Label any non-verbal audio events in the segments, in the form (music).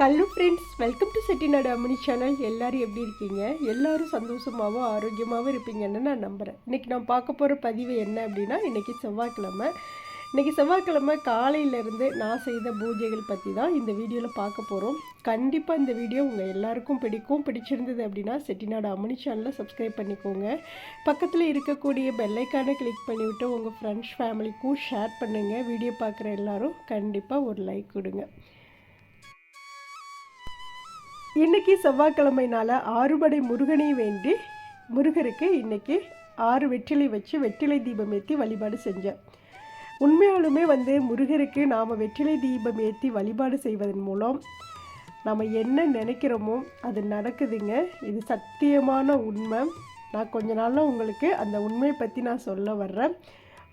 Hello friends welcome to Chettinad Ammani channel எல்லோரும் எப்படி இருக்கீங்க? எல்லாரும் சந்தோஷமாகவும் ஆரோக்கியமாகவும் இருப்பீங்கன்னு நான் நம்புகிறேன் இன்றைக்கி நான் பார்க்க போகிற பதிவு என்ன அப்படின்னா இன்றைக்கி செவ்வாய்க்கிழமை. இன்றைக்கி செவ்வாய்க்கிழமை காலையிலேருந்து நான் செய்த பூஜைகள் பற்றி தான் இந்த வீடியோவில் பார்க்க போகிறோம் கண்டிப்பாக இந்த வீடியோ உங்கள் எல்லாருக்கும் பிடிக்கும். பிடிச்சிருந்தது அப்படின்னா செட்டிநாடு அம்மணி சேனலை சப்ஸ்கிரைப் பண்ணிக்கோங்க. பக்கத்தில் இருக்கக்கூடிய பெல்லைக்கானை கிளிக் பண்ணிவிட்டு உங்கள் ஃப்ரெண்ட்ஸ் ஃபேமிலிக்கும் ஷேர் பண்ணுங்கள் வீடியோ பார்க்குற எல்லாரும் கண்டிப்பாக ஒரு லைக் கொடுங்க. இன்னைக்கு செவ்வாய்க்கிழமைனால ஆறுபடை முருகனை வேண்டி முருகருக்கு இன்றைக்கி ஆறு வெற்றிலை வச்சு வெற்றிலை தீபம் ஏற்றி வழிபாடு செஞ்சேன். உண்மையாலுமே வந்து முருகருக்கு நாம் வெற்றிலை தீபம் ஏற்றி வழிபாடு செய்வதன் மூலம் நம்ம என்ன நினைக்கிறோமோ அது நடக்குதுங்க. இது சத்தியமான உண்மை. நான் கொஞ்ச நாளில் உங்களுக்கு அந்த உண்மையை பற்றி நான் சொல்ல வர்றேன்.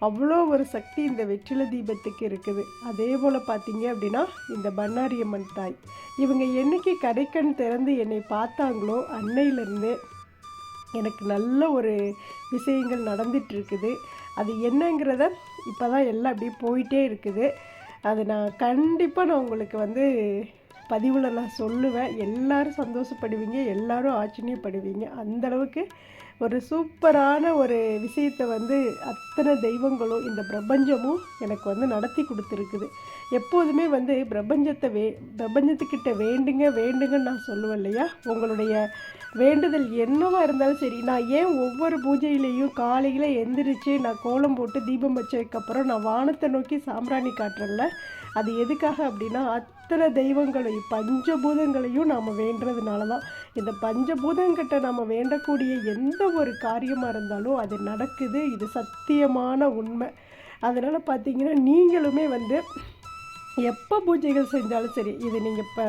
அவ்வளோ ஒரு சக்தி இந்த வெற்றில தீபத்துக்கு இருக்குது. அதே போல் பார்த்தீங்க அப்படின்னா இந்த பண்ணாரியம்மன் தாய். இவங்க என்னைக்கு கடைக்கண் திறந்து என்னை பார்த்தாங்களோ அன்னையிலேருந்து எனக்கு நல்ல ஒரு விஷயங்கள் நடந்துட்டுருக்குது. அது என்னங்கிறத இப்போ தான் எல்லாம் அப்படியே போயிட்டே இருக்குது. அது நான் கண்டிப்பாக நான் உங்களுக்கு வந்து பதிவில் நான் சொல்லுவேன். எல்லாரும் சந்தோஷப்படுவீங்க எல்லோரும் ஆச்சரியப்படுவீங்க. அந்த அளவுக்கு ஒரு சூப்பரான ஒரு விஷயத்தை வந்து அத்தனை தெய்வங்களும் இந்த பிரபஞ்சமும் எனக்கு வந்து நடத்தி கொடுத்துருக்குது. எப்போதுமே வந்து பிரபஞ்சத்தை வே பிரபஞ்சத்துக்கிட்ட வேண்டுங்க வேண்டுங்கன்னு நான் சொல்லுவேன் இல்லையா? உங்களுடைய வேண்டுதல் என்னவாக இருந்தாலும் சரி நான் ஏன் ஒவ்வொரு பூஜையிலையும் காலையில் எந்திரிச்சு நான் கோலம் போட்டு தீபம் வச்சதுக்கப்புறம் நான் வானத்தை நோக்கி சாம்பிராணி காட்டுறேன்ல? அது எதுக்காக அப்படின்னா அத்தனை தெய்வங்களையும் பஞ்சபூதங்களையும் நாம் வேண்டுறதுனால தான் இந்த பஞ்சபூதங்கிட்ட நம்ம வேண்டக்கூடிய எந்த ஒரு காரியமாக இருந்தாலும் அது நடக்குது. இது சத்தியமான உண்மை. அதனால் பார்த்தீங்கன்னா நீங்களுமே வந்து எப்போ பூஜைகள் செஞ்சாலும் சரி இது நீங்கள் இப்போ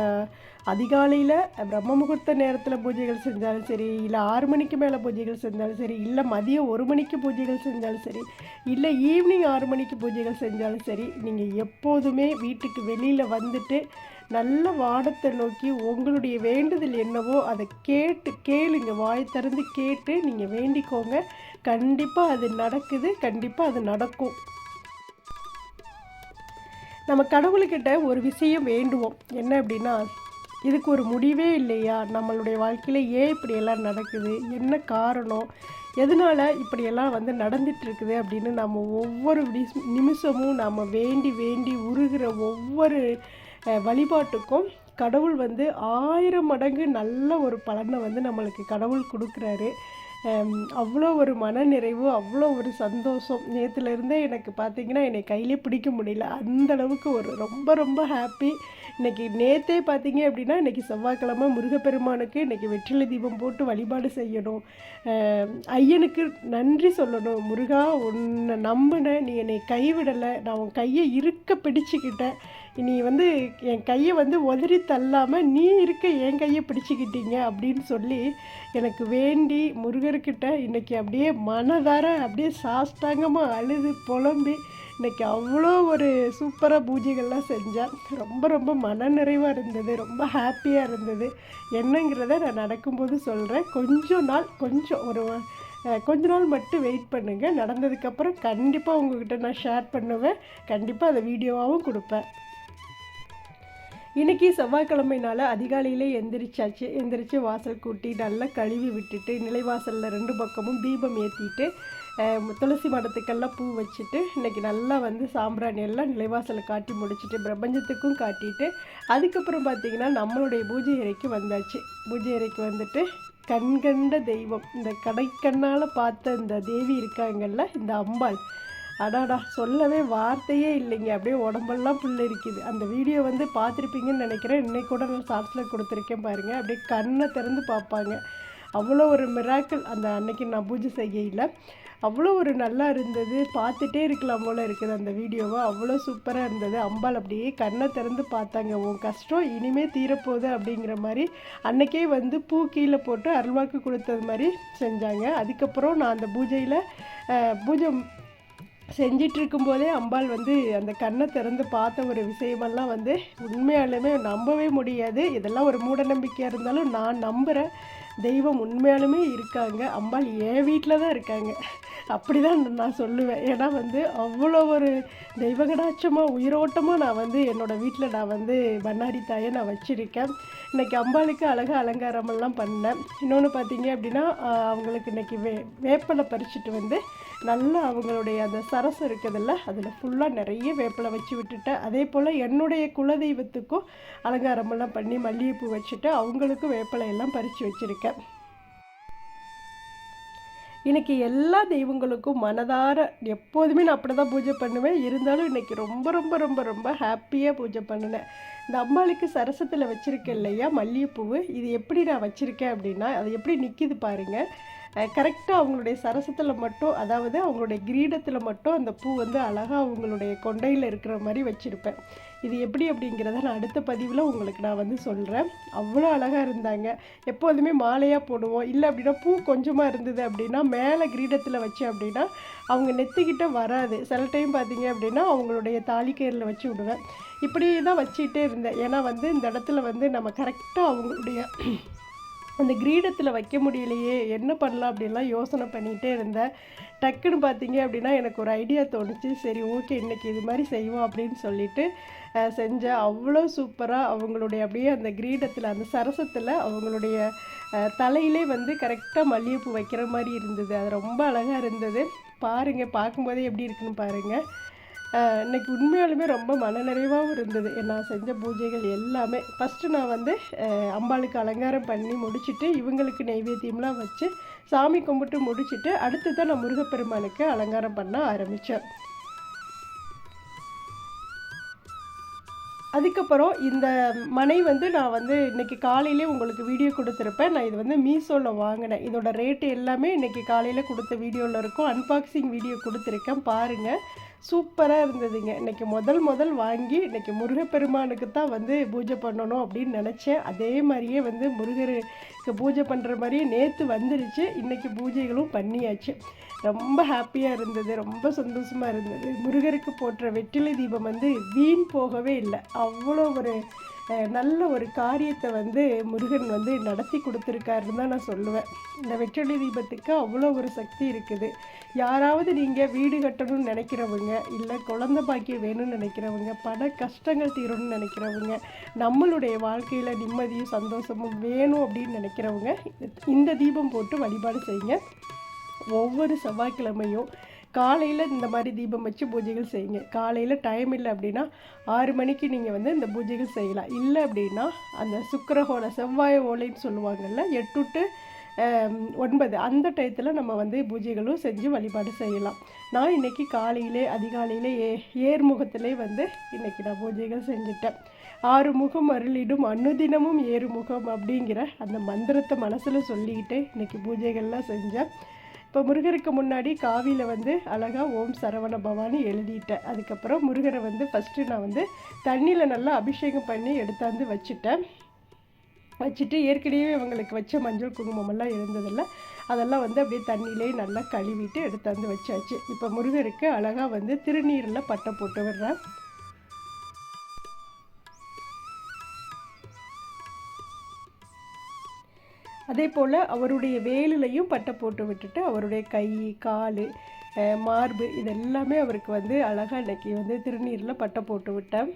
அதிகாலையில் பிரம்ம முகூர்த்த நேரத்தில் பூஜைகள் செஞ்சாலும் சரி இல்லை ஆறு மணிக்கு மேலே பூஜைகள் செஞ்சாலும் சரி இல்லை மதியம் ஒரு மணிக்கு பூஜைகள் செஞ்சாலும் சரி இல்லை ஈவினிங் ஆறு மணிக்கு பூஜைகள் செஞ்சாலும் சரி நீங்கள் எப்போதுமே வீட்டுக்கு வெளியில் வந்துட்டு நல்ல வானத்தை நோக்கி உங்களுடைய வேண்டுதல் என்னவோ அதை கேட்டு கேளுங்க. வாய் திறந்து கேட்டு நீங்கள் வேண்டிக்கோங்க. கண்டிப்பாக அது நடக்குது கண்டிப்பாக அது நடக்கும். நம்ம கடவுள்கிட்ட ஒரு விஷயம் வேண்டுவோம். என்ன அப்படின்னா இதுக்கு ஒரு முடிவே இல்லையா? நம்மளுடைய வாழ்க்கையில் ஏன் இப்படியெல்லாம் நடக்குது? என்ன காரணம்? எதனால் இப்படியெல்லாம் வந்து நடந்துகிட்ருக்குது அப்படின்னு நம்ம ஒவ்வொரு நிமிஷமும் நம்ம வேண்டி வேண்டி உருகிற ஒவ்வொரு வழிபாட்டுக்கும் கடவுள் வந்து ஆயிரம் மடங்கு நல்ல ஒரு பலனை வந்து நம்மளுக்கு கடவுள் கொடுக்குறாரு. அவ்வளோ ஒரு மன நிறைவு அவ்வளோ ஒரு சந்தோஷம். நேற்றுலேருந்தே எனக்கு பார்த்தீங்கன்னா என்னை கையிலே பிடிக்க முடியல. அந்த அளவுக்கு ஒரு ரொம்ப ரொம்ப ஹாப்பி இன்னைக்கு நேற்றே பார்த்தீங்க அப்படின்னா இன்னைக்கு செவ்வாய்க்கிழமை முருகப்பெருமானுக்கு இன்றைக்கி வெற்றிலை தீபம் போட்டு வழிபாடு செய்யணும். ஐயனுக்கு நன்றி சொல்லணும். முருகா உன்னை நம்பினேன் நீ என்னை கைவிடலை. நான் உன் கையை இருக்க பிடிச்சிக்கிட்டேன். நீ வந்து என் கையை வந்து உதறி தள்ளாமல் நீ இருக்க என் கையை பிடிச்சிக்கிட்டீங்க அப்படின்னு சொல்லி எனக்கு வேண்டி முருகர்கிட்ட இன்றைக்கி அப்படியே மனதார அப்படியே சாஷ்டாங்கமாக அழுது புலம்பி இன்னைக்கு அவ்வளோ ஒரு சூப்பராக பூஜைகள்லாம் செஞ்சேன் ரொம்ப ரொம்ப மனநிறைவாக இருந்தது ரொம்ப ஹாப்பியாக இருந்தது. என்னங்கிறத நான் நடக்கும்போது சொல்கிறேன் கொஞ்ச நாள் கொஞ்சம் ஒரு கொஞ்ச நாள் மட்டும் வெயிட் பண்ணுங்கள் நடந்ததுக்கப்புறம் கண்டிப்பாக உங்கள்கிட்ட நான் ஷேர் பண்ணுவேன். கண்டிப்பாக அதை வீடியோவாகவும் கொடுப்பேன். இன்றைக்கி செவ்வாய்க்கிழமைனால அதிகாலையிலே எந்திரிச்சாச்சு. எந்திரிச்சு வாசல் கூட்டி நல்லா கழுவி விட்டுட்டு நிலைவாசலில் ரெண்டு பக்கமும் தீபம் ஏற்றிட்டு துளசி மடத்துக்கெல்லாம் பூ வச்சுட்டு இன்னைக்கு நல்லா வந்து சாம்பிராணி எல்லாம் நிலைவாசலில் காட்டி முடிச்சுட்டு பிரபஞ்சத்துக்கும் காட்டிட்டு அதுக்கப்புறம் பார்த்திங்கன்னா நம்மளுடைய பூஜை அறைக்கு வந்தாச்சு. பூஜை அறைக்கு வந்துட்டு கண்கண்ட தெய்வம். இந்த கடைக்கண்ணால் பார்த்த இந்த தேவி இருக்காங்கல்ல இந்த அம்பாள் அடாடா சொல்லவே வார்த்தையே இல்லைங்க. அப்படியே உடம்பெல்லாம் புல் இருக்குது அந்த வீடியோ வந்து பார்த்துருப்பீங்கன்னு நினைக்கிறேன். இன்னைக்கு கூட நான் ஷார்ட்ஸில் கொடுத்துருக்கேன் பாருங்கள் அப்படியே கண்ணை திறந்து பார்ப்பாங்க. அவ்வளோ ஒரு மிராக்கிள் அந்த அன்னைக்கு நான் பூஜை செய்யல அவ்வளோ ஒரு நல்லா இருந்தது. பார்த்துட்டே இருக்கலாம் போல் இருக்குது அந்த வீடியோவை அவ்வளோ சூப்பராக இருந்தது. அம்பாள் அப்படியே கண்ணை திறந்து பார்த்தாங்க. உன் கஷ்டம் இனிமே தீரப்போகுது அப்படிங்கிற மாதிரி அன்னைக்கே வந்து பூ கீழே போட்டு அருள்வாக்கு கொடுத்தது மாதிரி செஞ்சாங்க. அதுக்கப்புறம் நான் அந்த பூஜையில் பூஜை செஞ்சிட்ருக்கும் போதே அம்பாள் வந்து அந்த கண்ணை திறந்து பார்த்த ஒரு விஷயமெல்லாம் வந்து உண்மையாலுமே நம்பவே முடியாது. இதெல்லாம் ஒரு மூட நம்பிக்கையாக இருந்தாலும் நான் நம்புகிறேன் தெய்வம் உண்மையாலுமே இருக்காங்க. அம்பாள் என் வீட்டில் தான் இருக்காங்க. அப்படி தான் நான் சொல்லுவேன். ஏன்னா வந்து அவ்வளோ ஒரு தெய்வகடாட்சமாக உயிரோட்டமாக நான் வந்து என்னோடய வீட்டில் நான் வந்து பண்ணாரி தாயை நான் வச்சுருக்கேன். இன்றைக்கி அம்பாளுக்கு அழகாக அலங்காரமெல்லாம் பண்ணேன். இன்னொன்று பார்த்தீங்க அப்படின்னா அவங்களுக்கு இன்றைக்கி வே வேப்பலை பறிச்சுட்டு வந்து நல்லா அவங்களுடைய அந்த சரசு இருக்குதில்ல அதில் ஃபுல்லாக நிறைய வேப்பிலை வச்சு விட்டுட்டேன் அதே போல் என்னுடைய குலதெய்வத்துக்கும் அலங்காரமெல்லாம் பண்ணி மல்லிகைப்பூ வச்சுட்டு அவங்களுக்கும் வேப்பிலை எல்லாம் பறித்து வச்சுருக்கேன். இன்னைக்கு எல்லா தெய்வங்களுக்கும் மனதார எப்போதுமே நான் அப்படி தான் பூஜை பண்ணுவேன். இருந்தாலும் இன்னைக்கு ரொம்ப ரொம்ப ரொம்ப ரொம்ப ஹாப்பியாக பூஜை பண்ணினேன். இந்த அம்பாளுக்கு சரசத்தில் வச்சுருக்கேன் இல்லையா மல்லிகைப்பூவு? இது எப்படி நான் வச்சுருக்கேன் அப்படின்னா அது எப்படி நிற்கிது பாருங்கள் கரெக்டாக அவங்களுடைய சரசத்தில் மட்டும் அதாவது அவங்களுடைய கிரீடத்தில் மட்டும் அந்த பூ வந்து அழகாக அவங்களுடைய கொண்டையில் இருக்கிற மாதிரி வச்சுருப்பேன். இது எப்படி அப்படிங்கிறத நான் அடுத்த பதிவில் உங்களுக்கு நான் வந்து சொல்கிறேன் அவ்வளோ அழகாக இருந்தாங்க. எப்போதுமே மாலையாக போடுவோம். இல்லை அப்படின்னா பூ கொஞ்சமாக இருந்தது அப்படின்னா மேலே கிரீடத்தில் வச்சு அப்படின்னா அவங்க நெத்திக்கிட்ட வராது. சில டைம் பார்த்தீங்க அப்படின்னா அவங்களுடைய தாலிக்கயிறில் வச்சு விடுவேன். இப்படி தான் வச்சுக்கிட்டே இருந்தேன். ஏன்னா வந்து இந்த இடத்துல வந்து நம்ம கரெக்டாக அவங்களுடைய அந்த கிரீடத்தில் வைக்க முடியலையே என்ன பண்ணலாம் அப்படின்லாம் யோசனை பண்ணிகிட்டே இருந்தேன். டக்குன்னு பார்த்தீங்க அப்படின்னா எனக்கு ஒரு ஐடியா தோணுச்சு. சரி ஓகே இன்றைக்கி இது மாதிரி செய்வோம் அப்படின்னு சொல்லிட்டு செஞ்சேன். அவ்வளோ சூப்பராக அவங்களுடைய அப்படியே அந்த கிரீடத்தில் அந்த சரசத்தில் அவங்களுடைய தலையிலே வந்து கரெக்டாக மல்லிகைப்பூ வைக்கிற மாதிரி இருந்தது. அது ரொம்ப அழகாக இருந்தது. பாருங்கள் பார்க்கும்போதே எப்படி இருக்குன்னு பாருங்கள் இன்றைக்கி இன்னைக்கு உண்மையாலுமே ரொம்ப மனநிறைவாகவும் இருந்தது. நான் செஞ்ச பூஜைகள் எல்லாமே ஃபஸ்ட்டு நான் வந்து அம்பாளுக்கு அலங்காரம் பண்ணி முடிச்சுட்டு இவங்களுக்கு நெய்வேத்தியம்லாம் வச்சு சாமி கும்பிட்டு முடிச்சுட்டு அடுத்து தான் நான் முருகப்பெருமானுக்கு அலங்காரம் பண்ண ஆரம்பித்தேன் அதுக்கப்புறம் இந்த மனை வந்து நான் வந்து இன்னைக்கு காலையிலே உங்களுக்கு வீடியோ கொடுத்துருப்பேன். நான் இது வந்து மீஷோவில் வாங்கினேன். இதோட ரேட்டு எல்லாமே இன்னைக்கு காலையில் கொடுத்த வீடியோவில் இருக்கும். அன்பாக்சிங் வீடியோ கொடுத்துருக்கேன். பாருங்கள் சூப்பராக இருந்ததுங்க. இன்றைக்கி முதல் முதல் வாங்கி இன்னைக்கு முருகப்பெருமானுக்கு தான் வந்து பூஜை பண்ணணும் அப்படின்னு நினச்சேன். அதே மாதிரியே வந்து முருகருக்கு பூஜை பண்ணுற மாதிரியே நேற்று வந்துருச்சு. இன்னைக்கு பூஜைகளும் பண்ணியாச்சு. ரொம்ப ஹாப்பியாக இருந்தது. ரொம்ப சந்தோஷமாக இருந்தது. முருகருக்கு போட்ட வெற்றிலை தீபம் வந்து வீண் போகவே இல்லை. அவ்வளோ ஒரு நல்ல ஒரு காரியத்தை வந்து முருகன் வந்து நடத்தி கொடுத்துருக்காருன்னு தான் நான் சொல்லுவேன். இந்த வெற்றிலை தீபத்துக்கு அவ்வளோ ஒரு சக்தி இருக்குது. யாராவது நீங்கள் வீடு கட்டணும்னு நினைக்கிறவங்க இல்லை குழந்த பாக்கியம் வேணும்னு நினைக்கிறவங்க பண கஷ்டங்கள் தீரணும்னு நினைக்கிறவங்க நம்மளுடைய வாழ்க்கையில் நிம்மதியும் சந்தோஷமும் வேணும் அப்படின்னு நினைக்கிறவங்க இந்த தீபம் போட்டு வழிபாடு செய்யுங்க. ஒவ்வொரு செவ்வாய்க்கிழமையும் காலையில் இந்த மாதிரி தீபம் வச்சு பூஜைகள் செய்யுங்க. காலையில் டைம் இல்லை அப்படின்னா ஆறு மணிக்கு நீங்கள் வந்து இந்த பூஜைகள் செய்யலாம். இல்லை அப்படின்னா அந்த சுக்கரஹோலை செவ்வாய் ஓலைன்னு சொல்லுவாங்கல்ல எட்டு டு ஒன்பது. அந்த டயத்தில் நம்ம வந்து பூஜைகளும் செஞ்சு வழிபாடு செய்யலாம். நான் இன்னைக்கு காலையிலே அதிகாலையிலே ஏ ஏர்முகத்திலே வந்து இன்றைக்கி நான் பூஜைகள் செஞ்சுட்டேன். ஆறு முகம் அருளிடும் அனுதினமும் ஏறுமுகம் அப்படிங்கிற அந்த மந்திரத்தை மனசில் சொல்லிக்கிட்டு இன்றைக்கி பூஜைகள்லாம் செஞ்சேன். இப்போ முருகருக்கு முன்னாடி காவியில் வந்து அழகாக ஓம் சரவண பவானி எழுதிட்டேன். அதுக்கப்புறம் முருகரை வந்து ஃபஸ்ட்டு நான் வந்து தண்ணியில் நல்லா அபிஷேகம் பண்ணி எடுத்தாந்து வச்சுட்டேன். வச்சுட்டு ஏற்கனவே இவங்களுக்கு வச்ச மஞ்சள் குங்குமமெல்லாம் இருந்ததில்ல. அதெல்லாம் வந்து அப்படியே தண்ணியிலே நல்லா கழுவிட்டு எடுத்தாந்து வச்சாச்சு. இப்போ முருகருக்கு அழகாக வந்து திருநீரில் பட்டை போட்டு விடுறேன். அதே போல் அவருடைய வேலிலையும் பட்டை போட்டு விட்டுட்டு அவருடைய கை கால் மார்பு இதெல்லாமே அவருக்கு வந்து அழகாக இன்றைக்கி வந்து திருநீரில் பட்டை போட்டு விட்டேன்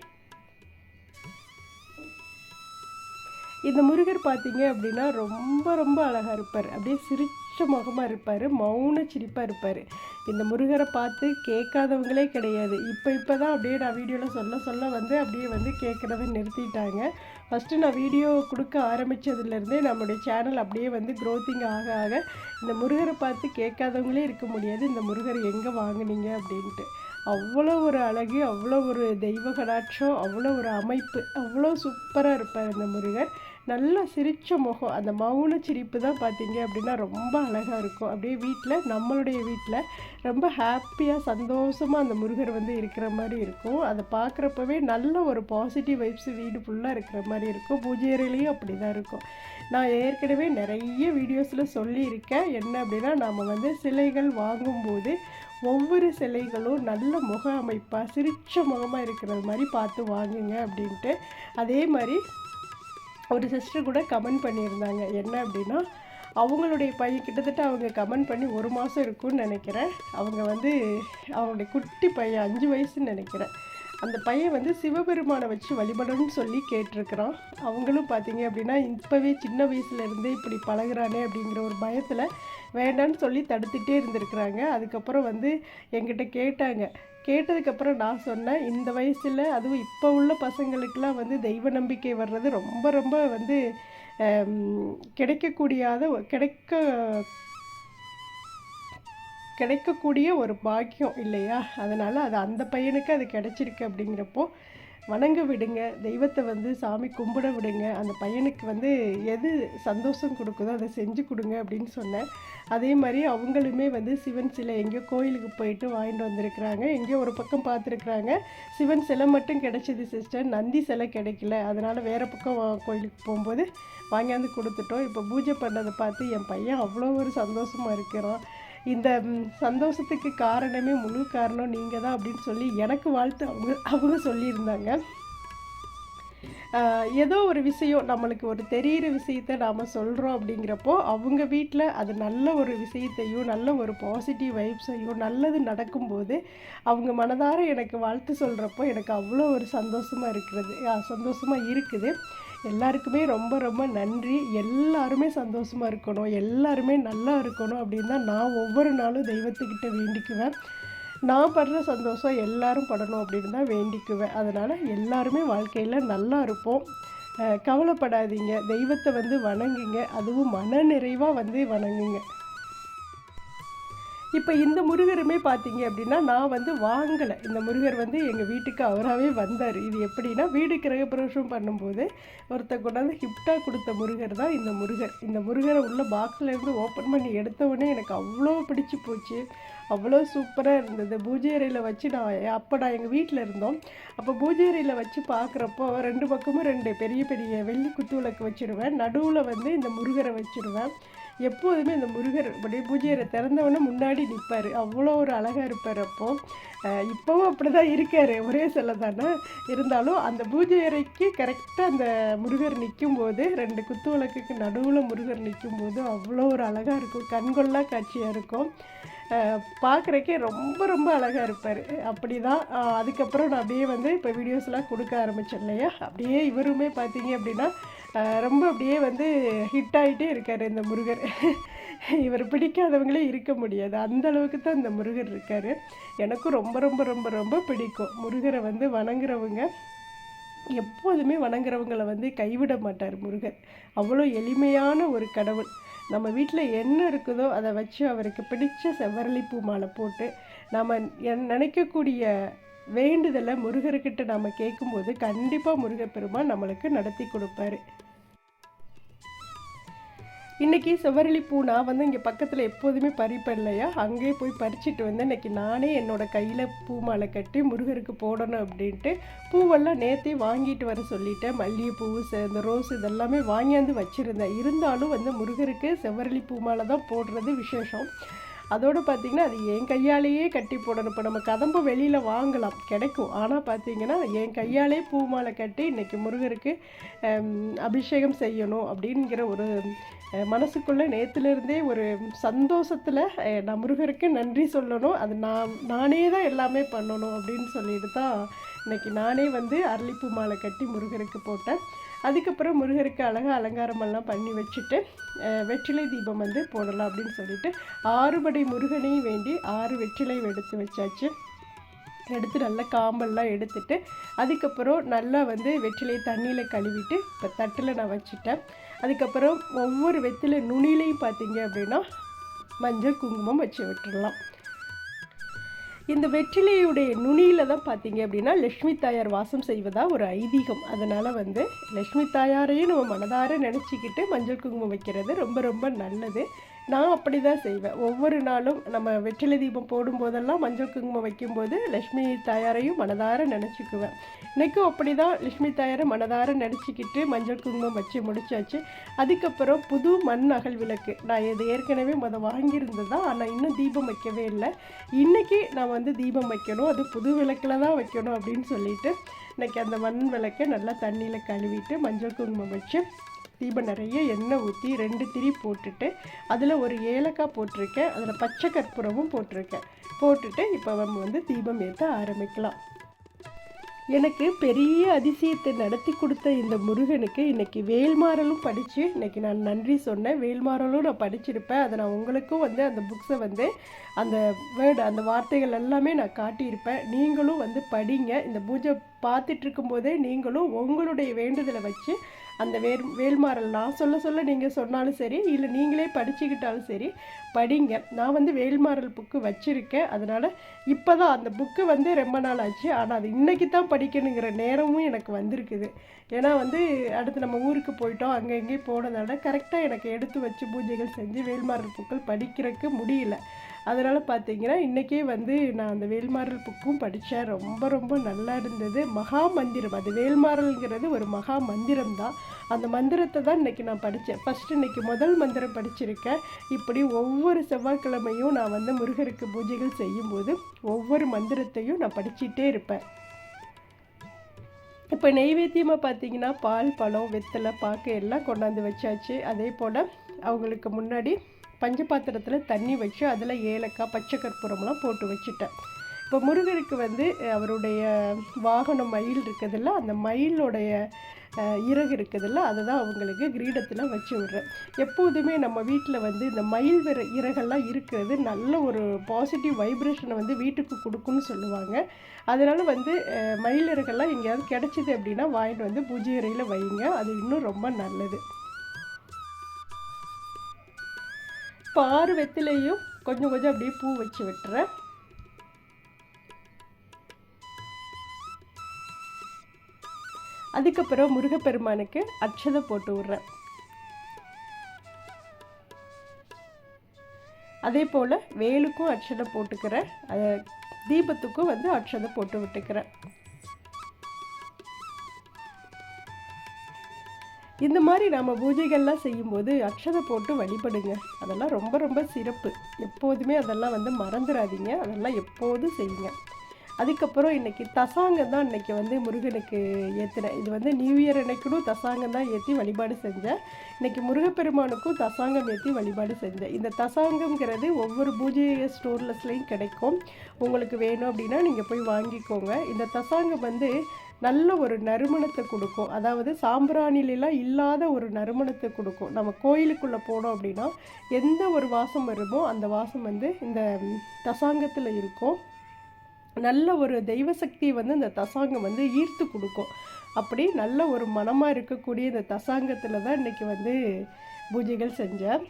இந்த முருகர் பார்த்தீங்க அப்படின்னா ரொம்ப ரொம்ப அழகாக இருப்பார். அப்படியே சிரிச்ச முகமாக இருப்பார் மௌன சிரிப்பாக இருப்பார். இந்த முருகரை பார்த்து கேட்காதவங்களே கிடையாது. இப்போ இப்போ தான் அப்படியே நான் வீடியோவில் சொல்ல சொல்ல வந்து அப்படியே வந்து கேட்குறத நிறுத்திட்டாங்க. ஃபஸ்ட்டு நான் வீடியோ கொடுக்க ஆரம்பித்ததுலேருந்தே நம்மளுடைய சேனல் அப்படியே வந்து க்ரோத்திங் ஆக ஆக இந்த முருகரை பார்த்து கேட்காதவங்களே இருக்க முடியாது. இந்த முருகர் எங்கே வாங்குனீங்க அப்படின்ட்டு. அவ்வளோ ஒரு அழகு அவ்வளோ ஒரு தெய்வ கடாட்சம் அவ்வளோ ஒரு அமைப்பு அவ்வளோ சூப்பராக இருப்பார் இந்த முருகர். நல்லா சிரித்த முகம் அந்த மௌன சிரிப்பு தான் பார்த்தீங்க அப்படின்னா ரொம்ப அழகாக இருக்கும். அப்படியே வீட்டில் நம்மளுடைய வீட்டில் ரொம்ப ஹாப்பியாக சந்தோஷமாக அந்த முருகர் வந்து இருக்கிற மாதிரி இருக்கும். அதை பார்க்குறப்பவே நல்ல ஒரு பாசிட்டிவ் வைப்ஸ் வீடு ஃபுல்லாக இருக்கிற மாதிரி இருக்கும். பூஜை அறையிலையும் அப்படி தான் இருக்கும். நான் ஏற்கனவே நிறைய வீடியோஸில் சொல்லியிருக்கேன். என்ன அப்படின்னா நாம் வந்து சிலைகள் வாங்கும்போது ஒவ்வொரு சிலைகளும் நல்ல முக அமைப்பாக சிரிச்ச முகமாக இருக்கிறது மாதிரி பார்த்து வாங்குங்க அப்படின்ட்டு. அதே மாதிரி ஒரு சிஸ்டர் கூட கமெண்ட் பண்ணியிருந்தாங்க. என்ன அப்படின்னா அவங்களுடைய பையன் கிட்டத்தட்ட அவங்க கமெண்ட் பண்ணி ஒரு மாதம் இருக்கும்னு நினைக்கிறேன். அவங்க வந்து அவங்களுடைய குட்டி பையன் அஞ்சு வயசுன்னு நினைக்கிறேன். அந்த பையன் வந்து சிவபெருமானை வச்சு வழிபடணும்னு சொல்லி கேட்டிருக்கிறான். அவங்களும் பார்த்தீங்க அப்படின்னா இப்போவே சின்ன வயசுலேருந்தே இப்படி பழகுறானே அப்படிங்கிற ஒரு பயத்தில் வேண்டான்னு சொல்லி தடுத்துகிட்டே இருந்திருக்கிறாங்க. அதுக்கப்புறம் வந்து என்கிட்ட கேட்டாங்க. கேட்டதுக்கப்புறம் நான் சொன்னேன் இந்த வயசில் அதுவும் இப்போ உள்ள பசங்களுக்கெலாம் வந்து தெய்வ நம்பிக்கை வர்றது ரொம்ப ரொம்ப வந்து கிடைக்கக்கூடியாத கிடைக்க கிடைக்கக்கூடிய ஒரு பாக்கியம் இல்லையா? அதனால் அது அந்த பையனுக்கு அது கிடைச்சிருக்கு அப்படிங்கிறப்போ வணங்க விடுங்க. தெய்வத்தை வந்து சாமி கும்பிட விடுங்க. அந்த பையனுக்கு வந்து எது சந்தோஷம் கொடுக்குதோ அதை செஞ்சு கொடுங்க அப்படின்னு சொன்னேன். அதே மாதிரி அவங்களுமே வந்து சிவன் சிலை எங்கேயோ கோயிலுக்கு போயிட்டு வாங்கிட்டு வந்திருக்கிறாங்க. எங்கேயோ ஒரு பக்கம் பார்த்துருக்குறாங்க. சிவன் சிலை மட்டும் கிடைச்சது சிஸ்டர் நந்தி சிலை கிடைக்கல. அதனால் வேறு பக்கம் கோயிலுக்கு போகும்போது வாங்கியாந்து கொடுத்துட்டோம். இப்போ பூஜை பண்ணதை பார்த்து என் பையன் அவ்வளோ ஒரு சந்தோஷமாக இருக்கிறான். இந்த சந்தோஷத்துக்கு காரணமே முழு காரணம் நீங்கள் தான் அப்படின்னு சொல்லி எனக்கு வாழ்த்து அவங்க அவங்க சொல்லியிருந்தாங்க. ஏதோ ஒரு விஷயம் நம்மளுக்கு ஒரு தெரியிற விஷயத்த நாம் சொல்கிறோம் அப்படிங்கிறப்போ அவங்க வீட்டில் அது நல்ல ஒரு விஷயத்தையும் நல்ல ஒரு பாசிட்டிவ் வைப்ஸையும் நல்லது நடக்கும்போது அவங்க மனதார எனக்கு வாழ்த்து சொல்கிறப்போ எனக்கு அவ்வளோ ஒரு சந்தோஷமாக இருக்கிறது சந்தோஷமாக இருக்குது. எல்லாருக்குமே ரொம்ப ரொம்ப நன்றி. எல்லாருமே சந்தோஷமாக இருக்கணும். எல்லாருமே நல்லா இருக்கணும் அப்படின்னு தான் நான் ஒவ்வொரு நாளும் தெய்வத்துக்கிட்ட வேண்டிக்குவேன். நான் படுற சந்தோஷம் எல்லாரும் படணும் அப்படின்னு தான் வேண்டிக்குவேன். அதனால் எல்லாருமே வாழ்க்கையில் நல்லா இருப்போம். கவலைப்படாதீங்க. தெய்வத்தை வந்து வணங்குங்க. அதுவும் மன நிறைவாக வந்து வணங்குங்க. இப்போ இந்த முருகருமே பார்த்தீங்க அப்படின்னா நான் வந்து வாங்கலை. இந்த முருகர் வந்து எங்கள் வீட்டுக்கு அவராகவே வந்தார். இது எப்படின்னா வீடு கிரகப்பிரவேசம் பண்ணும்போது ஒருத்தர் கொண்டாந்து கிஃப்டாக கொடுத்த முருகர் தான் இந்த முருகர். இந்த முருகரை உள்ள பாக்ஸில் இருந்து ஓப்பன் பண்ணி எடுத்தவுடனே எனக்கு அவ்வளோ பிடிச்சி போச்சு. அவ்வளோ சூப்பராக இருந்தது. பூஜை அறையில் வச்சு நான் அப்போ நான் எங்கள் வீட்டில் இருந்தோம். அப்போ பூஜை அறையில் வச்சு பார்க்குறப்போ ரெண்டு பக்கமும் ரெண்டு பெரிய பெரிய வெள்ளி குத்து விளக்கு வச்சுருவேன். நடுவில் வந்து இந்த முருகரை வச்சுருவேன். எப்போதுமே இந்த முருகர் அப்படியே பூஜையரை திறந்தவொடனே முன்னாடி நிற்பார் அவ்வளோ ஒரு அழகாக இருப்பார் அப்போ. இப்போவும் அப்படி தான் இருக்கார். ஒரே சில தானே. இருந்தாலும் அந்த பூஜை அறைக்கு கரெக்டாக அந்த முருகர் நிற்கும்போது ரெண்டு குத்து விளக்குக்கு நடுவில் முருகர் நிற்கும்போது அவ்வளோ ஒரு அழகாக இருக்கும். கண்கொள்ளா காட்சியாக இருக்கும். பார்க்குறக்கே ரொம்ப ரொம்ப அழகாக இருப்பார். அப்படி தான் அதுக்கப்புறம் நான் அப்படியே வந்து இப்போ வீடியோஸ்லாம் கொடுக்க ஆரம்பித்தேன் இல்லையா? அப்படியே இவருமே பார்த்தீங்க அப்படின்னா ரொம்ப அப்படியே வந்து ஹிட் ஆகிட்டே இருக்கார் இந்த முருகர். இவர் பிடிக்காதவங்களே இருக்க முடியாது. அந்த அளவுக்கு தான் இந்த முருகர் இருக்கார். எனக்கும் ரொம்ப ரொம்ப ரொம்ப ரொம்ப பிடிக்கும். முருகரை வந்து வணங்குறவங்க எப்போதுமே வணங்குறவங்களை வந்து கைவிட மாட்டார் முருகர். அவ்வளோ எளிமையான ஒரு கடவுள். நம்ம வீட்டில் என்ன இருக்குதோ அதை வச்சு அவருக்கு பிடிச்ச செவ்வரளி பூ மாலை போட்டு நம்ம என் நினைக்கக்கூடிய வேண்டுதலை முருகர்கிட்ட நாம் கேட்கும்போது கண்டிப்பாக முருகப்பெருமான் நம்மளுக்கு நடத்தி கொடுப்பாரு. இன்றைக்கி செவ்வரளி பூ நான் வந்து இங்கே பக்கத்தில் எப்போதுமே பறிப்பேன் இல்லையா அங்கேயே போய் பறிச்சிட்டு வந்து இன்றைக்கி நானே என்னோட கையில் பூ மாலை கட்டி முருகருக்கு போடணும் அப்படின்ட்டு பூவெல்லாம் நேற்றே வாங்கிட்டு வர சொல்லிட்டேன். மல்லிகைப்பூ இந்த ரோஸ் இதெல்லாமே வாங்கியாந்து வச்சுருந்தேன். இருந்தாலும் வந்து முருகருக்கு செவ்வரளி பூ மாலை தான் போடுறது விசேஷம். அதோடு பார்த்திங்கன்னா அது என் கையாலேயே கட்டி போடணும். இப்போ நம்ம கதம்பு வெளியில் வாங்கலாம் கிடைக்கும். ஆனால் பார்த்திங்கன்னா என் கையாலே பூ மாலை கட்டி இன்றைக்கி முருகருக்கு அபிஷேகம் செய்யணும் அப்படிங்கிற ஒரு மனசுக்குள்ளே நேற்றுலேருந்தே ஒரு சந்தோஷத்தில் நான் முருகருக்கு நன்றி சொல்லணும். அது நான் நானே தான் எல்லாமே பண்ணணும் அப்படின்னு சொல்லிட்டு தான் இன்னைக்கு நானே வந்து அரளிப்பூ மாலை கட்டி முருகருக்கு போட்டேன். அதுக்கப்புறம் முருகருக்கு அழகாக அலங்காரமெல்லாம் பண்ணி வச்சுட்டு வெற்றிலை தீபம் வந்து போடலாம் அப்படின்னு சொல்லிட்டு ஆறுபடை முருகனையும் வேண்டி ஆறு வெற்றிலை எடுத்து வச்சாச்சு. எடுத்து நல்லா காம்பெல்லாம் எடுத்துட்டு அதுக்கப்புறம் நல்லா வந்து வெற்றிலையை தண்ணியில் கழுவிட்டு இப்போ தட்டில் நான் வச்சுட்டேன். அதுக்கப்புறம் ஒவ்வொரு வெற்றிலை நுனிலையும் பார்த்தீங்க அப்படின்னா மஞ்சள் குங்குமம் வச்சு விட்டுடலாம். இந்த வெற்றிலையுடைய நுனியில் தான் பார்த்தீங்க அப்படின்னா லக்ஷ்மி தாயார் வாசம் செய்வதா ஒரு ஐதீகம். அதனால் வந்து லக்ஷ்மி தாயாரையும் நம்ம மனதார நினச்சிக்கிட்டு மஞ்சள் குங்குமம் வைக்கிறது ரொம்ப ரொம்ப நல்லது. நான் அப்படி தான் செய்வேன். ஒவ்வொரு நாளும் நம்ம வெற்றிலை தீபம் போடும்போதெல்லாம் மஞ்சள் குங்குமம் வைக்கும்போது லக்ஷ்மி தாயாரையும் மனதார நினச்சிக்குவேன். இன்றைக்கும் அப்படி தான் லக்ஷ்மி தாயாரை மனதார நினச்சிக்கிட்டு மஞ்சள் குங்குமம் வச்சு முடிச்சாச்சு. அதுக்கப்புறம் புது மண் அகல் விளக்கு. நான் இது ஏற்கனவே முத வாங்கியிருந்ததா? ஆனால் இன்னும் தீபம் வைக்கவே இல்லை. இன்றைக்கி நான் வந்து தீபம் வைக்கணும். அது புது விளக்கில் தான் வைக்கணும் அப்படின்னு சொல்லிட்டு இன்றைக்கி அந்த மண் விளக்கை நல்லா தண்ணியில் கழுவிட்டு மஞ்சள் குங்குமம் வச்சு தீபம் நிறைய எண்ணெய் ஊற்றி ரெண்டு திரி போட்டுட்டு அதில் ஒரு ஏலக்காய் போட்டிருக்கேன். அதில் பச்சை கற்பூரமும் போட்டிருக்கேன். போட்டுட்டு இப்போ நம்ம வந்து தீபம் ஏற்ற ஆரம்பிக்கலாம். எனக்கு பெரிய அதிசயத்தை நடத்தி கொடுத்த இந்த முருகனுக்கு இன்றைக்கி வேல்மாறலும் படித்து இன்றைக்கி நான் நன்றி சொன்னேன். வேல்மாறலும் நான் படிச்சிருப்பேன். அதை நான் உங்களுக்கும் வந்து அந்த புக்ஸை வந்து அந்த வேர்டு அந்த வார்த்தைகள் எல்லாமே நான் காட்டியிருப்பேன். நீங்களும் வந்து படிங்க. இந்த பூஜை பார்த்துட்டு இருக்கும்போதே நீங்களும் உங்களுடைய வேண்டுதலை வச்சு அந்த வேல் வேல்மாறல் நான் சொல்ல சொல்ல நீங்கள் சொன்னாலும் சரி இல்லை நீங்களே படிச்சுக்கிட்டாலும் சரி படிங்க. நான் வந்து வேல்மாறல் புக்கு வச்சுருக்கேன். அதனால் இப்போ தான் அந்த புக்கு வந்து ரொம்ப நாள் ஆச்சு. ஆனால் அது இன்றைக்கி தான் படிக்கணுங்கிற நேரமும் எனக்கு வந்திருக்குது. ஏன்னா வந்து அடுத்து நம்ம ஊருக்கு போயிட்டோம். அங்கே எங்கேயும் போனதால கரெக்டாக எனக்கு எடுத்து வச்சு பூஜைகள் செஞ்சு வேல்மாறல் புக்கள் படிக்கிறதுக்கு முடியல. அதனால் பார்த்தீங்கன்னா இன்றைக்கே வந்து நான் அந்த வேல்மாறல் புக்கும் படித்தேன் ரொம்ப ரொம்ப நல்லா இருந்தது. மகா மந்திரம். அது வேல்மாறல்ங்கிறது ஒரு மகா மந்திரம் தான். அந்த மந்திரத்தை தான் இன்றைக்கி நான் படித்தேன் ஃபஸ்ட்டு இன்றைக்கி முதல் மந்திரம் படிச்சிருக்கேன். இப்படி ஒவ்வொரு செவ்வாய்க்கிழமையும் நான் வந்து முருகருக்கு பூஜைகள் செய்யும்போது ஒவ்வொரு மந்திரத்தையும் நான் படிச்சுட்டே இருப்பேன். இப்போ நெய்வேத்தியமாக பார்த்தீங்கன்னா பால் பழம் வெத்தலை பாக்கு எல்லாம் கொண்டாந்து வச்சாச்சு. அதே போல் அவங்களுக்கு முன்னாடி பஞ்ச பாத்திரத்தில் தண்ணி வச்சு அதில் ஏலக்காய் பச்சை கற்பூரம்லாம் போட்டு வச்சுட்டேன். இப்போ முருகருக்கு வந்து அவருடைய வாகனம் மயில் இருக்குதில்ல அந்த மயிலோடைய இறகு இருக்குதுல்ல அதை தான் அவங்களுக்கு கிரீடத்தில் வச்சு விடுறேன். எப்போதுமே நம்ம வீட்டில் வந்து இந்த மயில் விர இறகெல்லாம் இருக்கிறது நல்ல ஒரு பாசிட்டிவ் வைப்ரேஷனை வந்து வீட்டுக்கு கொடுக்குன்னு சொல்லுவாங்க. அதனால் வந்து மயில் இறகெல்லாம் எங்கேயாவது கிடச்சிது அப்படின்னா வாங்கிட்டு வந்து பூஜை அறையில் வைங்க. அது இன்னும் ரொம்ப நல்லது. பார்வத்திலையும் கொஞ்சம் கொஞ்சம் அப்படியே பூ வச்சு விட்டுறேன். அதுக்கப்புறம் முருகப்பெருமானுக்கு அட்சதை போட்டு விட்றேன். அதே போல் வேலுக்கும் அட்சதை போட்டுக்கிறேன். தீபத்துக்கும் வந்து அட்சதை போட்டு விட்டுக்கிறேன். இந்த மாதிரி நம்ம பூஜைகள்லாம் செய்யும்போது அக்ஷதை போட்டு வழிபடுங்க. அதெல்லாம் ரொம்ப ரொம்ப சிறப்பு. எப்போதுமே அதெல்லாம் வந்து மறந்துடாதீங்க அதெல்லாம் எப்போதும் செய்யுங்க. அதுக்கப்புறம் இன்றைக்கி தசாங்கம் தான் இன்றைக்கி வந்து முருகனுக்கு ஏற்றினேன் இது வந்து நியூ இயர் அன்னைக்கும் தசாங்கம் தான் ஏற்றி வழிபாடு செஞ்சேன். இன்றைக்கி முருகப்பெருமானுக்கும் தசாங்கம் ஏற்றி வழிபாடு செஞ்சேன். இந்த தசாங்கம்ங்கிறது ஒவ்வொரு பூஜை ஸ்டோர்லஸ்லேயும் கிடைக்கும். உங்களுக்கு வேணும் அப்படின்னா நீங்கள் போய் வாங்கிக்கோங்க. இந்த தசாங்கம் வந்து நல்ல ஒரு நறுமணத்தை கொடுக்கும். அதாவது சாம்பிராணிலாம் இல்லாத ஒரு நறுமணத்தை கொடுக்கும். நம்ம கோயிலுக்குள்ளே போனோம் அப்படின்னா எந்த ஒரு வாசம் வருமோ அந்த வாசம் வந்து இந்த தசாங்கத்தில் இருக்கும். நல்ல ஒரு தெய்வ சக்தியை வந்து இந்த தசாங்கம் வந்து ஈர்த்து கொடுக்கும். அப்படி நல்ல ஒரு மனமாக இருக்கக்கூடிய இந்த தசாங்கத்தில் தான் இன்றைக்கி வந்து பூஜைகள் செஞ்சேன்.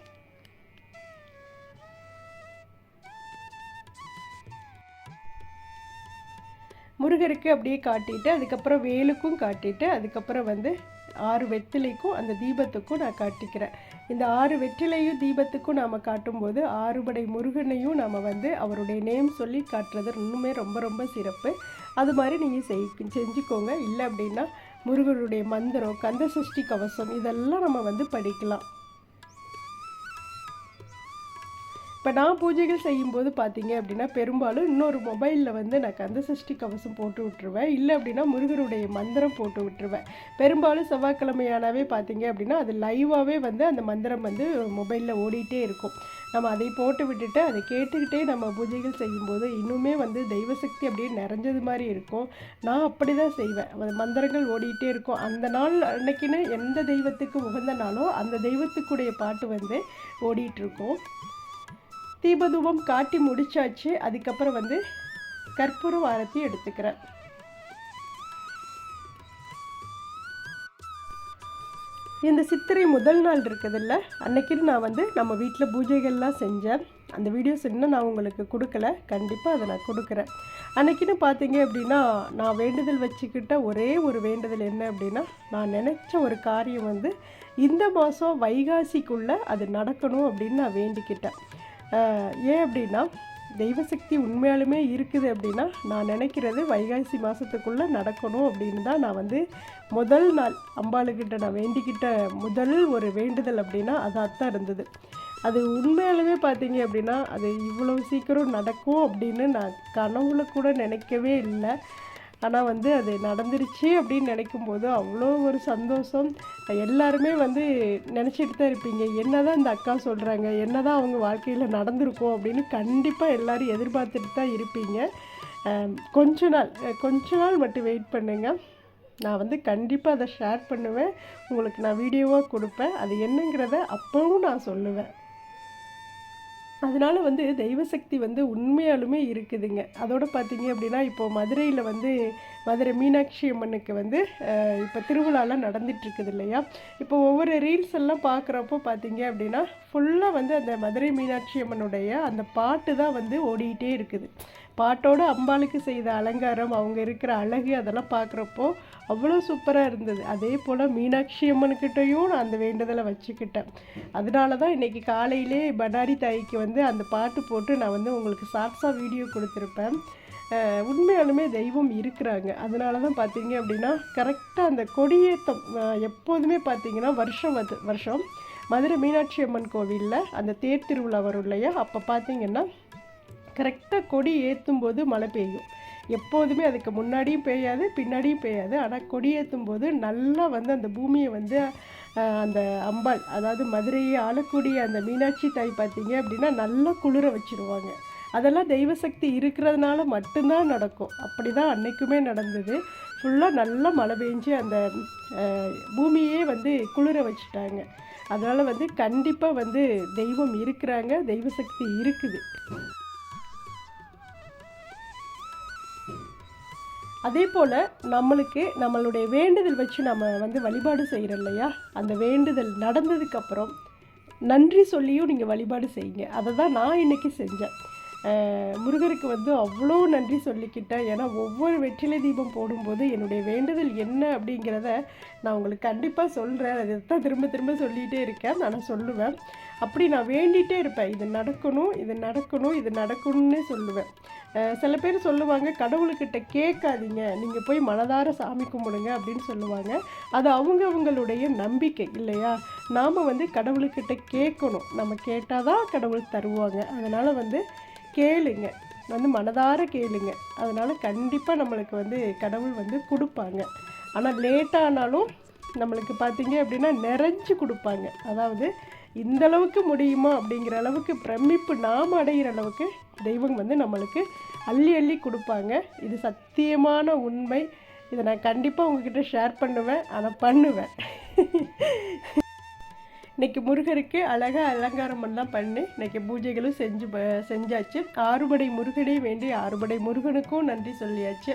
முருகருக்கு அப்படியே காட்டிட்டு அதுக்கப்புறம் வேலுக்கும் காட்டிட்டு அதுக்கப்புறம் வந்து ஆறு வெற்றிலைக்கும் அந்த தீபத்துக்கும் நான் காட்டிக்கிறேன். இந்த ஆறு வெற்றிலையும் தீபத்துக்கும் நாம் காட்டும்போது ஆறுபடை முருகனையும் நாம் வந்து அவருடைய நேம் சொல்லி காட்டுறது இன்னுமே ரொம்ப ரொம்ப சிறப்பு. அது மாதிரி நீங்கள் செய் செஞ்சுக்கோங்க. இல்லை அப்படின்னா முருகனுடைய மந்திரம் கந்த சஷ்டி கவசம் இதெல்லாம் நம்ம வந்து படிக்கலாம். இப்போ நான் பூஜைகள் செய்யும்போது பார்த்தீங்க அப்படின்னா பெரும்பாலும் இன்னொரு மொபைலில் வந்து நான் கந்த சஷ்டி கவசம் போட்டு விட்டுருவேன். இல்லை அப்படின்னா முருகருடைய மந்திரம் போட்டு விட்டுருவேன். பெரும்பாலும் செவ்வாய்க்கிழமையானாவே பார்த்தீங்க அப்படின்னா அது லைவாகவே வந்து அந்த மந்திரம் வந்து மொபைலில் ஓடிட்டே இருக்கும். நம்ம அதை போட்டு விட்டுட்டு அதை கேட்டுக்கிட்டே நம்ம பூஜைகள் செய்யும்போது இன்னுமே வந்து தெய்வ சக்தி அப்படியே நிறைஞ்சது மாதிரி இருக்கும். நான் அப்படி தான் செய்வேன் மந்திரங்கள் ஓடிட்டே இருக்கும். அந்த நாள் அன்னைக்குன்னு எந்த தெய்வத்துக்கு உகந்த நாளோ அந்த தெய்வத்துக்குடைய பாட்டு வந்து ஓடிட்டுருக்கும் இருக்கும். தீபதூபம் காட்டி முடிச்சாச்சு. அதுக்கப்புறம் வந்து கற்பூர ஆரத்தி எடுத்துக்கிறேன். இந்த சித்திரை முதல் நாள் இருக்குதுல்ல அன்னைக்கு நான் வந்து நம்ம வீட்டில் பூஜைகள்லாம் செஞ்சேன். அந்த வீடியோஸ் இன்னும் நான் உங்களுக்கு கொடுக்கல. கண்டிப்பாக அதை நான் கொடுக்குறேன். அன்னைக்குன்னு பார்த்தீங்க அப்படின்னா நான் வேண்டுதல் வச்சுக்கிட்ட ஒரே ஒரு வேண்டுதல் என்ன அப்படின்னா நான் நினச்ச ஒரு காரியம் வந்து இந்த மாதம் வைகாசிக்குள்ளே அது நடக்கணும் அப்படின்னு நான் வேண்டிக்கிட்டேன். ஏன் அப்படின்னா தெய்வசக்தி உண்மையாலுமே இருக்குது அப்படின்னா நான் நினைக்கிறது வைகாசி மாதத்துக்குள்ளே நடக்கணும் அப்படின்னு தான் நான் வந்து முதல் நாள் அம்பாளுக்கிட்ட நான் வேண்டிக்கிட்ட முதல் ஒரு வேண்டுதல் அப்படின்னா அதாக தான் இருந்தது. அது உண்மையாலுமே பார்த்தீங்க அப்படின்னா அது இவ்வளோ சீக்கிரம் நடக்கும் அப்படின்னு நான் கனவுல கூட நினைக்கவே இல்லை. ஆனால் வந்து அது நடந்துருச்சு அப்படின்னு நினைக்கும் போது அவ்வளோ ஒரு சந்தோஷம். எல்லாருமே வந்து நினச்சிட்டு தான் இருப்பீங்க. என்னதான் இந்த அக்கா சொல்கிறாங்க என்னதான் அவங்க வாழ்க்கையில் நடந்திருக்கும் அப்படின்னு கண்டிப்பாக எல்லாரும் எதிர்பார்த்துட்டு தான் இருப்பீங்க. கொஞ்ச நாள் கொஞ்ச நாள் மட்டும் வெயிட் பண்ணுங்கள் நான் வந்து கண்டிப்பாக அதை ஷேர் பண்ணுவேன். உங்களுக்கு நான் வீடியோவாக கொடுப்பேன். அது என்னங்கிறத அப்பவும் நான் சொல்லுவேன். அதனால வந்து தெய்வசக்தி வந்து உண்மையாலுமே இருக்குதுங்க. அதோடு பார்த்தீங்க அப்படின்னா இப்போ மதுரையில் வந்து மதுரை மீனாட்சி அம்மனுக்கு வந்து இப்போ திருவிழாலாம் நடந்துட்டு இருக்குது இல்லையா? இப்போ ஒவ்வொரு ரீல்ஸ் எல்லாம் பார்க்குறப்போ பார்த்தீங்க அப்படின்னா ஃபுல்லாக வந்து அந்த மதுரை மீனாட்சி அம்மனுடைய அந்த பாட்டு தான் வந்து ஓடிக்கிட்டே இருக்குது. பாட்டோட அம்பாளுக்கு செய்த அலங்காரம் அவங்க இருக்கிற அழகு அதெல்லாம் பார்க்குறப்போ அவ்வளோ சூப்பராக இருந்தது. அதே போல் மீனாட்சி அம்மன்கிட்டயும் நான் அந்த வேண்டுதலை வச்சுக்கிட்டேன். அதனால தான் இன்றைக்கி காலையிலே பனாரி தாய்க்கு வந்து அந்த பாட்டு போட்டு நான் வந்து உங்களுக்கு ஷார்ட்ஸாக வீடியோ கொடுத்துருப்பேன். உண்மையாலுமே தெய்வம் இருக்கிறாங்க. அதனால தான் பார்த்தீங்க அப்படின்னா கரெக்டாக அந்த கொடியேற்றம் எப்போதுமே பார்த்தீங்கன்னா வருஷம் வருஷம். மதுரை மீனாட்சி அம்மன் கோவிலில் அந்த தேர் திருவிழா வரும் இல்லையா? அப்போ பார்த்தீங்கன்னா கரெக்டாக கொடி ஏற்றும் போது மழை பெய்யும். எப்போதுமே அதுக்கு முன்னாடியும் பெய்யாது பின்னாடியும் பெய்யாது. ஆனால் கொடி ஏற்றும் போது நல்லா வந்து அந்த பூமியை வந்து அந்த அம்பாள் அதாவது மதுரையை ஆளக்கூடிய அந்த மீனாட்சி தாய் பார்த்தீங்க அப்படின்னா நல்லா குளிர வச்சுருவாங்க. அதெல்லாம் தெய்வ சக்தி இருக்கிறதுனால மட்டும்தான் நடக்கும். அப்படி தான் அன்றைக்குமே நடந்தது ஃபுல்லாக நல்லா மழை பெஞ்சு அந்த பூமியே வந்து குளிர வச்சுட்டாங்க. அதனால் வந்து கண்டிப்பாக வந்து தெய்வம் இருக்கிறாங்க தெய்வ சக்தி இருக்குது. அதே போல் நம்மளுக்கு நம்மளுடைய வேண்டுதல் வச்சு நம்ம வந்து வழிபாடு செய்கிறோம் இல்லையா? அந்த வேண்டுதல் நடந்ததுக்கப்புறம் நன்றி சொல்லியும் நீங்கள் வழிபாடு செய்யுங்க. அதை தான் நான் இன்றைக்கி செஞ்சேன். முருகருக்கு வந்து அவ்வளோ நன்றி சொல்லிக்கிட்டேன் ஏன்னா ஒவ்வொரு வெற்றிலை தீபம் போடும்போது என்னுடைய வேண்டுதல் என்ன அப்படிங்கிறத நான் உங்களுக்கு கண்டிப்பாக சொல்கிறேன் அதை தான் திரும்ப திரும்ப சொல்லிகிட்டே இருக்கேன். நான் சொல்லுவேன். அப்படி நான் வேண்டிகிட்டே இருப்பேன். இது நடக்கணும் இது நடக்கணும் இது நடக்கணும்னு சொல்லுவேன். சில பேர் சொல்லுவாங்க கடவுள்கிட்ட கேட்காதீங்க. நீங்கள் போய் மனதார சாமி கும்பிடுங்க அப்படின்னு சொல்லுவாங்க. அது அவங்க அவங்களுடைய நம்பிக்கை இல்லையா? நாம் வந்து கடவுளுக்கிட்ட கேட்கணும். நம்ம கேட்டால் தான் கடவுள் தருவாங்க. அதனால் வந்து கேளுங்க. வந்து மனதார கேளுங்க. அதனால் கண்டிப்பாக நம்மளுக்கு வந்து கடவுள் வந்து கொடுப்பாங்க. ஆனால் லேட்டானாலும் நம்மளுக்கு பார்த்தீங்க அப்படின்னா நிறைஞ்சு கொடுப்பாங்க. அதாவது இந்த அளவுக்கு முடியுமா அப்படிங்கிற அளவுக்கு பிரமிப்பு நாம் அடைகிற அளவுக்கு தெய்வம் வந்து நம்மளுக்கு அள்ளி அள்ளி கொடுப்பாங்க. இது சத்தியமான உண்மை. இதை நான் கண்டிப்பாக உங்ககிட்ட ஷேர் பண்ணுவேன். ஆனால் பண்ணுவேன். (laughs) இன்றைக்கி முருகருக்கு அழகாக அலங்காரம் எல்லாம் பண்ணி. இன்னைக்கு பூஜைகளும் செஞ்சு செஞ்சாச்சு. ஆறுபடை முருகனே வேண்டி ஆறுபடை முருகனுக்கும் நன்றி சொல்லியாச்சு.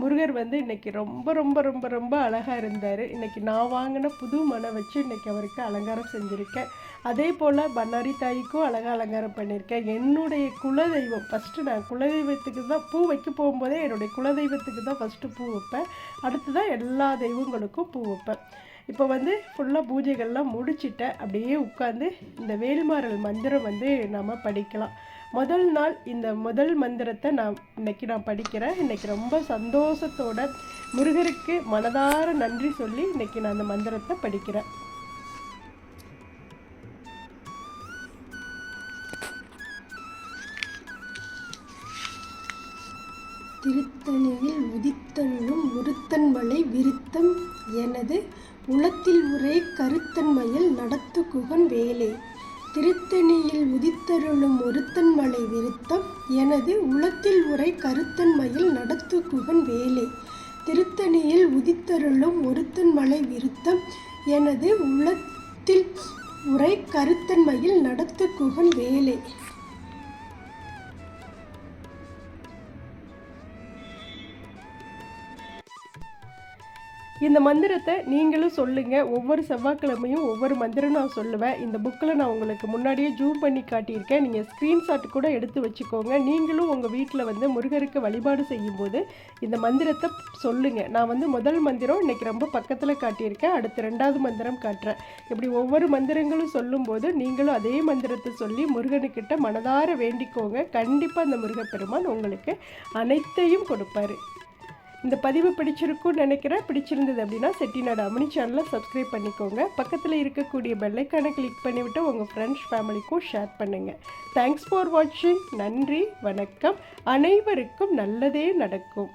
முருகர் வந்து இன்னைக்கு ரொம்ப ரொம்ப ரொம்ப ரொம்ப அழகாக இருந்தார். இன்றைக்கி நான் வாங்கின புது மனை வச்சு இன்னைக்கு அவருக்கு அலங்காரம் செஞ்சுருக்கேன். அதே போல் பண்ணாரி தாய்க்கும் அழகாக அலங்காரம் பண்ணியிருக்கேன் என்னுடைய குலதெய்வம் ஃபஸ்ட்டு நான் குலதெய்வத்துக்கு தான் பூ வைக்க போகும்போதே என்னுடைய குலதெய்வத்துக்கு தான் ஃபஸ்ட்டு பூ வைப்பேன். அடுத்து தான் எல்லா தெய்வங்களுக்கும் பூ வைப்பேன். இப்போ வந்து ஃபுல்லாக பூஜைகள்லாம் முடிச்சிட்டேன் அப்படியே உட்காந்து இந்த வேல்மாறல் மந்திரம் வந்து நம்ம படிக்கலாம். முதல் நாள் இந்த முதல் மந்திரத்தை நான் இன்னைக்கு நான் படிக்கிறேன். இன்றைக்கி ரொம்ப சந்தோஷத்தோட முருகருக்கு மனதார நன்றி சொல்லி இன்றைக்கி நான் அந்த மந்திரத்தை படிக்கிறேன். திருத்தணியில் உதித்தனும் முருத்தன் மலை விருத்தம் எனது உளத்தில் உரை கருத்தன்மையில் நடத்து குகன் வேலே. திருத்தணியில் உதித்தருளும் ஒருத்தன் மலை விருத்தம் எனது உளத்தில் உரை கருத்தன்மையில் நடத்து குகன் வேலே. திருத்தணியில் உதித்தருளும் ஒருத்தன் மலை விருத்தம் எனது உளத்தில் உரை கருத்தன்மையில் நடத்து குகன் வேலே. இந்த மந்திரத்தை நீங்களும் சொல்லுங்கள் ஒவ்வொரு செவ்வாய்க்கிழமையும் ஒவ்வொரு மந்திரம் நான் சொல்லுவேன். இந்த புக்கில் நான் உங்களுக்கு முன்னாடியே ஜூம் பண்ணி காட்டியிருக்கேன். நீங்கள் ஸ்க்ரீன்ஷாட் கூட எடுத்து வச்சுக்கோங்க. நீங்களும் உங்கள் வீட்டில் வந்து முருகருக்கு வழிபாடு செய்யும்போது இந்த மந்திரத்தை சொல்லுங்கள் நான் வந்து முதல் மந்திரம் இன்றைக்கி ரொம்ப பக்கத்தில் காட்டியிருக்கேன். அடுத்து ரெண்டாவது மந்திரம் காட்டுறேன். இப்படி ஒவ்வொரு மந்திரங்களும் சொல்லும்போது நீங்களும் அதே மந்திரத்தை சொல்லி முருகனுக்கிட்ட மனதார வேண்டிக்கோங்க. கண்டிப்பாக அந்த முருகப்பெருமான் உங்களுக்கு அனைத்தையும் கொடுப்பாரு. இந்த பதிவு பிடிச்சிருக்கும்னு நினைக்கிறேன். பிடிச்சிருந்தது அப்படின்னா செட்டிநாடு அமினி சேனலை சப்ஸ்கிரைப் பண்ணிக்கோங்க. பக்கத்தில் இருக்கக்கூடிய பெல்லைக்கானை கிளிக் பண்ணிவிட்டு உங்கள் ஃப்ரெண்ட்ஸ் ஃபேமிலிக்கும் ஷேர் பண்ணுங்கள் தேங்க்ஸ் ஃபார் வாட்சிங் நன்றி வணக்கம். அனைவருக்கும் நல்லதே நடக்கும்.